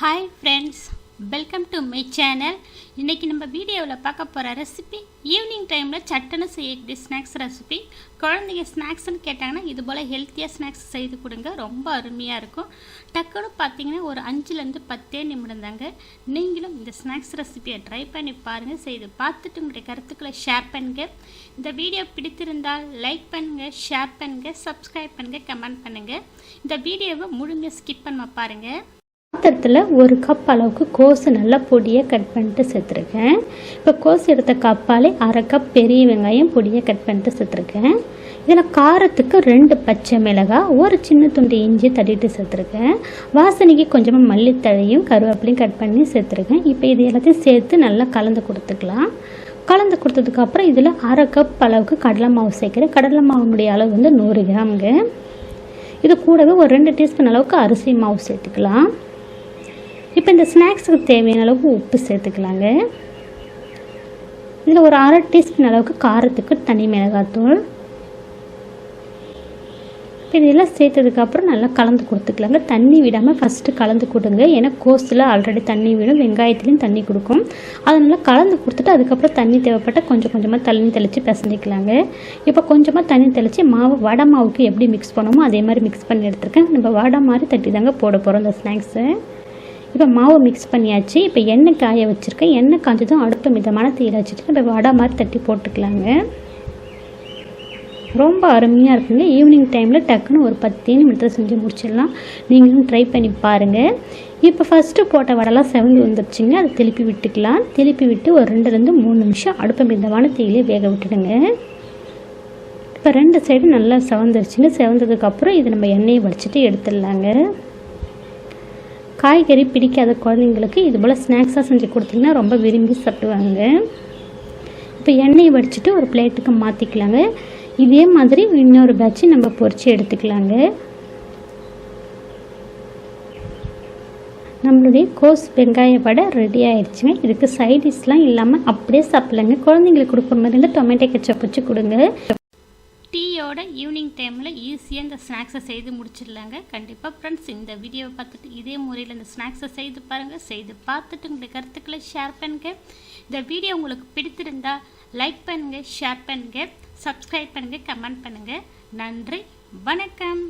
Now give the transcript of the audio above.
Hi friends welcome to my channel இன்றைக்கி நம்ம வீடியோவில் பார்க்க போகிற ரெசிபி ஈவினிங் டைமில் சட்டுன்னு செய்யக்கூடிய ஸ்நாக்ஸ் ரெசிபி குழந்தைங்க ஸ்நாக்ஸ்னு கேட்டாங்கன்னா இது போல் ஹெல்த்தியாக ஸ்நாக்ஸ் செய்து கொடுங்க. ரொம்ப அருமையாக இருக்கும். டக்குன்னு பார்த்தீங்கன்னா ஒரு அஞ்சுலேருந்து பத்தே நிமிடம் தாங்க. நீங்களும் இந்த ஸ்நாக்ஸ் ரெசிபியை ட்ரை பண்ணி பாருங்கள் செய்து பார்த்துட்டு உங்களுடைய கருத்துக்களை ஷேர் பண்ணுங்க. இந்த வீடியோ பிடித்திருந்தால் லைக் பண்ணுங்கள் ஷேர் பண்ணுங்கள் சப்ஸ்கிரைப் பண்ணுங்கள் கமெண்ட் பண்ணுங்கள் இந்த வீடியோவை முழுமையாக ஸ்கிப் பண்ண பாருங்கள் பாத்திரத்தில் ஒரு கப் அளவுக்கு கோசு நல்லா பொடியை கட் பண்ணிட்டு சேர்த்துருக்கேன். இப்போ கோஸ் எடுத்த கப்பாலே அரை கப் பெரிய வெங்காயம் பொடியை கட் பண்ணிட்டு சேர்த்துருக்கேன். இதில் காரத்துக்கு ரெண்டு பச்சை மிளகாய் ஒரு சின்ன துண்டு இஞ்சி தட்டிட்டு சேர்த்துருக்கேன். வாசனைக்கு கொஞ்சமாக மல்லித்தழையும் கருவேப்பிலையும் கட் பண்ணி சேர்த்துருக்கேன். இப்போ இது எல்லாத்தையும் சேர்த்து நல்லா கலந்து கொடுத்துக்கலாம். கலந்து கொடுத்ததுக்கப்புறம் இதில் அரை கப் அளவுக்கு கடலை மாவு சேர்க்குறேன். கடலை மாவுனுடைய அளவு வந்து நூறு கிராமுங்க. இது கூடவே ஒரு ரெண்டு டீஸ்பூன் அளவுக்கு அரிசி மாவு சேர்த்துக்கலாம். இப்போ இந்த ஸ்நாக்ஸுக்கு தேவையான அளவுக்கு உப்பு சேர்த்துக்கலாங்க. இதில் ஒரு அரை டீஸ்பூன் அளவுக்கு காரத்துக்கு தனி மிளகாத்தூள். இப்போ இதெல்லாம் சேர்த்ததுக்கப்புறம் நல்லா கலந்து கொடுத்துக்கலாங்க. தண்ணி விடாமல் ஃபஸ்ட்டு கலந்து கொடுங்க. ஏன்னா கோஸில் ஆல்ரெடி தண்ணி விடும். வெங்காயத்துலேயும் தண்ணி கொடுக்கும். அதனால் கலந்து கொடுத்துட்டு அதுக்கப்புறம் தண்ணி தேவைப்பட்டால் கொஞ்சம் கொஞ்சமாக தண்ணி தெளித்து பிசைஞ்சிக்கலாங்க. இப்போ கொஞ்சமாக தண்ணி தெளித்து மாவு வடை மாவுக்கு எப்படி மிக்ஸ் பண்ணுமோ அதே மாதிரி மிக்ஸ் பண்ணி எடுத்துருக்கேன். நம்ம வடை மாதிரி தட்டி தாங்க போட போகிறோம் இந்த ஸ்நாக்ஸை இப்போ மாவு மிக்ஸ் பண்ணியாச்சு. இப்போ எண்ணெய் காய வச்சுருக்கேன் எண்ணெய் காய்ஞ்சதும் அடுப்பு மிதமான தீர வச்சுட்டு இப்போ வடை மாதிரி தட்டி போட்டுக்கலாங்க. ரொம்ப அருமையாக இருக்குங்க. ஈவினிங் டைமில் டக்குன்னு ஒரு பத்து நிமிடத்தில் செஞ்சு முடிச்சிடலாம். நீங்களும் ட்ரை பண்ணி பாருங்கள் இப்போ ஃபஸ்ட்டு போட்ட வடைலாம் செவந்து வந்துருச்சுங்க. அதை திருப்பி விட்டுக்கலாம். திருப்பி விட்டு ஒரு ரெண்டுலேருந்து மூணு நிமிஷம் அடுப்பு மிதமான தீயிலே வேக விட்டுடுங்க. இப்போ ரெண்டு சைடும் நல்லா செவந்துருச்சுங்க. செவந்ததுக்கப்புறம் இது நம்ம எண்ணெயை வடிச்சிட்டு எடுத்துடலாங்க. காய்கறி பிடிக்காத குழந்தைங்களுக்கு இது போல் ஸ்நாக்ஸாக செஞ்சு கொடுத்தீங்கன்னா ரொம்ப விரும்பி சாப்பிடுவாங்க. இப்போ எண்ணெய் வடிச்சிட்டு ஒரு பிளேட்டுக்கு மாற்றிக்கலாங்க இதே மாதிரி இன்னொரு பேட்ச் நம்ம பொரித்து எடுத்துக்கலாங்க. நம்மளுடைய கோஸ் வெங்காய வடை ரெடி ஆயிடுச்சுங்க. இதுக்கு சைடிஷ்லாம் இல்லாமல் அப்படியே சாப்பிட்லாங்க. குழந்தைங்களுக்கு கொடுக்குற மாதிரி இருந்தால் டொமேட்டோ கெச்சப் வச்சு கொடுங்க. இதோட ஈவினிங் டைமில் ஈஸியாக இந்த ஸ்நாக்ஸை செய்து முடிச்சிடலாங்க. கண்டிப்பாக ஃப்ரெண்ட்ஸ் இந்த வீடியோவை பார்த்துட்டு இதே முறையில் இந்த ஸ்நாக்ஸை செய்து பாருங்கள் செய்து பார்த்துட்டு உங்களுக்கு கருத்துக்களை ஷேர் பண்ணுங்கள் இந்த வீடியோ உங்களுக்கு பிடித்திருந்தா லைக் பண்ணுங்கள் ஷேர் பண்ணுங்கள் சப்ஸ்கிரைப் பண்ணுங்கள் கமெண்ட் பண்ணுங்கள் நன்றி வணக்கம்.